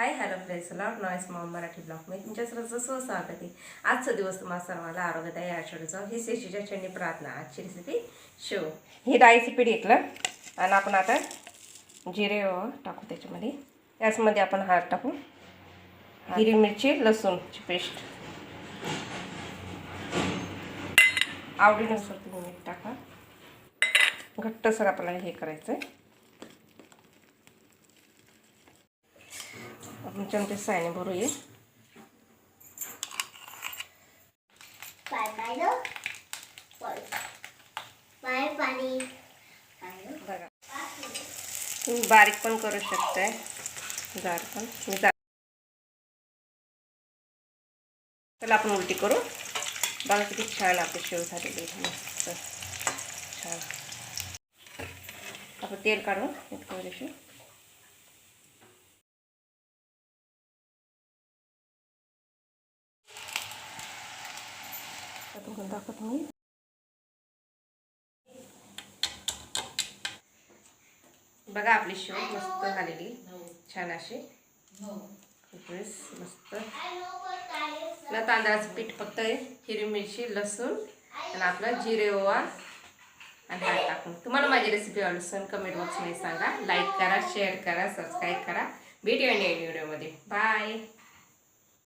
Hi hello friends. Lot noise mom Marathi blog मी तुमच्या सर्वचं स्व स्वागत आहे आजचा दिवस तुम्हाला सर्वांना आरोग्यदायी आठवड्याचा ही शेषीच्या चटणी प्रार्थना आजची रेसिपी शेव. ही डाळीचं पीठ घेतलं. आणि आपण आता जिरे टाकू त्याच्यामध्ये. याचमध्ये आपण हळद टाकू. हिरवी मिरची लसूणची पेस्ट. आवडीनुसार तुम्ही मीठ टाका. घट्टसर आपल्याला हे करायचं आहे आपण चमचे सायने भरूया. बघा तुम्ही बारीक पण करू शकताय. जाड पण. मी जाड चला आपण उलटी करू. बघा किती छान आपली शेव झालेली. मस्त. छान. आपण तेल काढून एक थोडीशी आता मी बघा आपली शेव मस्त झालेली. छान अशी. खूपच मस्त. आपलं तांदळाचं पीठ फक्त हिरवी मिरची लसूण आणि आपलं जिरे ओवा आणि हात टाकून. तुम्हाला माझी रेसिपी आवडली कमेंट बॉक्समध्ये सांगा. लाईक करा शेअर करा सबस्क्राईब करा. भेटूया नवीन व्हिडिओमध्ये बाय